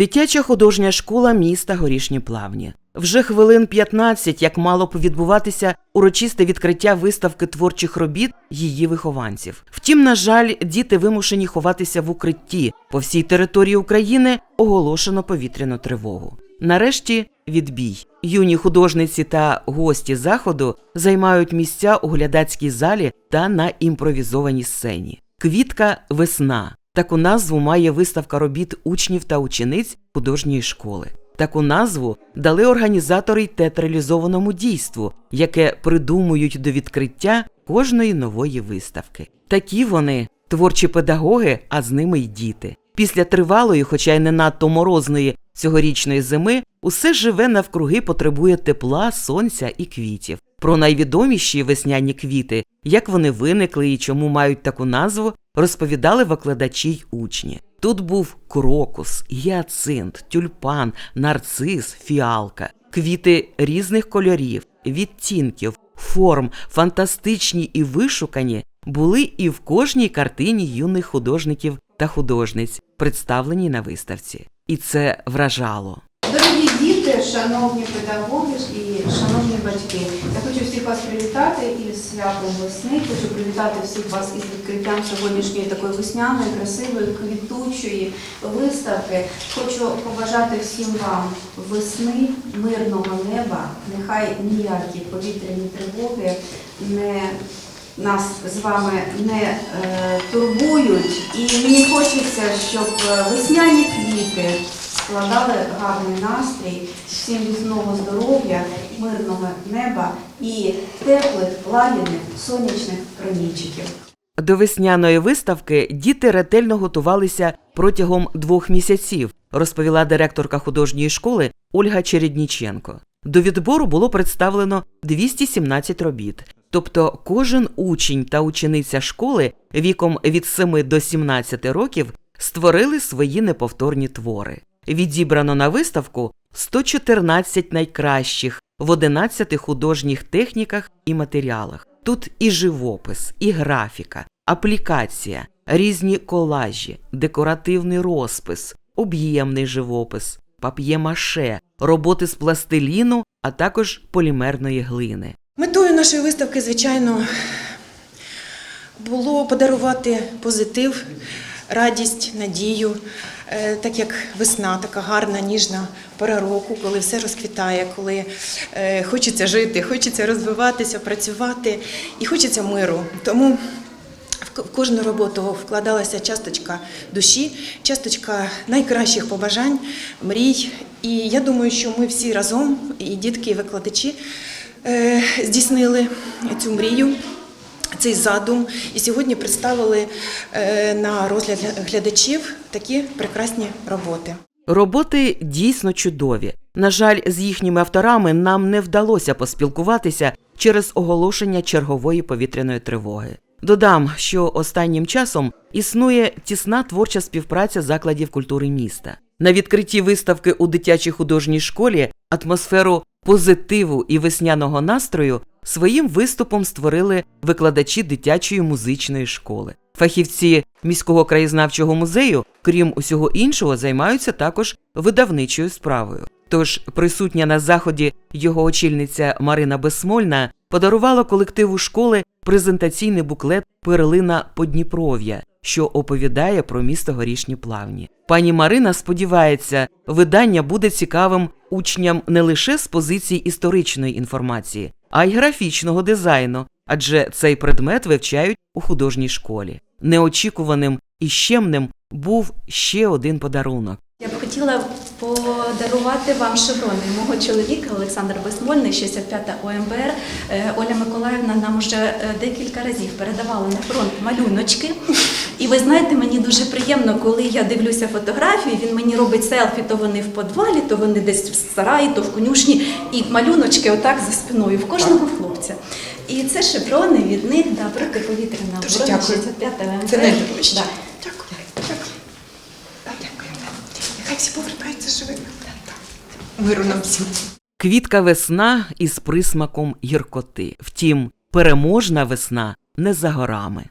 Дитяча художня школа міста Горішні Плавні. Вже хвилин 15, як мало б відбуватися урочисте відкриття виставки творчих робіт її вихованців. Втім, на жаль, діти вимушені ховатися в укритті. По всій території України оголошено повітряну тривогу. Нарешті відбій. Юні художниці та гості заходу займають місця у глядацькій залі та на імпровізованій сцені. Квітка весна. Таку назву має виставка робіт учнів та учениць художньої школи. Таку назву дали організатори й театралізованому дійству, яке придумують до відкриття кожної нової виставки. Такі вони творчі педагоги, а з ними й діти. Після тривалої, хоча й не надто морозної цьогорічної зими, усе живе навкруги потребує тепла, сонця і квітів. Про найвідоміші весняні квіти, як вони виникли і чому мають таку назву, розповідали викладачі й учні. Тут був крокус, гіацинт, тюльпан, нарцис, фіалка, квіти різних кольорів, відтінків, форм, фантастичні і вишукані, були і в кожній картині юних художників та художниць, представленій на виставці. І це вражало. Дорогі шановні педагоги і шановні батьки, я хочу всіх вас привітати із святом весни. Хочу привітати всіх вас із відкриттям сьогоднішньої такої весняної, красивої, квітучої виставки. Хочу побажати всім вам весни, мирного неба. Нехай ніякі повітряні тривоги не нас з вами не е, турбують. І мені хочеться, щоб е, весняні квіти складали гарний настрій, всім міцного здоров'я, мирного неба і теплих, лагідних, сонячних промінчиків. До весняної виставки діти ретельно готувалися протягом двох місяців, розповіла директорка художньої школи Ольга Чередніченко. До відбору було представлено 217 робіт. Тобто кожен учень та учениця школи віком від 7 до 17 років створили свої неповторні твори. Відібрано на виставку 114 найкращих в 11 художніх техніках і матеріалах. Тут і живопис, і графіка, аплікація, різні колажі, декоративний розпис, об'ємний живопис, пап'є-маше, роботи з пластиліну, а також полімерної глини. Метою нашої виставки, звичайно, було подарувати позитив, радість, надію, Е, так як весна, така гарна, ніжна пора року, коли все розквітає, коли е, хочеться жити, хочеться розвиватися, працювати і хочеться миру. Тому в кожну роботу вкладалася часточка душі, часточка найкращих побажань, мрій. І я думаю, що ми всі разом, і дітки, і викладачі, е, здійснили цю мрію цей задум і сьогодні представили е, на розгляд глядачів такі прекрасні роботи. Роботи дійсно чудові. На жаль, з їхніми авторами нам не вдалося поспілкуватися через оголошення чергової повітряної тривоги. Додам, що останнім часом існує тісна творча співпраця закладів культури міста. На відкритті виставки у дитячій художній школі атмосферу позитиву і весняного настрою своїм виступом створили викладачі дитячої музичної школи. Фахівці міського краєзнавчого музею, крім усього іншого, займаються також видавничою справою. Тож присутня на заході його очільниця Марина Безсмольна подарувала колективу школи презентаційний буклет Перлина Подніпров'я, що оповідає про місто горішні плавні. Пані Марина сподівається, видання буде цікавим учням не лише з позиції історичної інформації, а й графічного дизайну, адже цей предмет вивчають у художній школі. Неочікуваним і щемним був ще один подарунок. Я б хотіла подарувати вам шеврони мого чоловіка Олександр Безмольний, 65-та ОМБР. Е, Оля Миколаївна нам вже е, декілька разів передавала на фронт малюночки. І ви знаєте, мені дуже приємно, коли я дивлюся фотографії, він мені робить селфі, то вони в подвалі, то вони десь в сараї, то в конюшні, і малюночки отак за спиною в кожного хлопця. І це шеврони від них да, протиповітряна оборона дякую. 65-та ОМБР. Це найдорожче. Да. Дякую. Дякую. Дякую. Нехай всі повертаються живими. Миру нам всім. Квітка весна із присмаком гіркоти. Втім, переможна весна не за горами.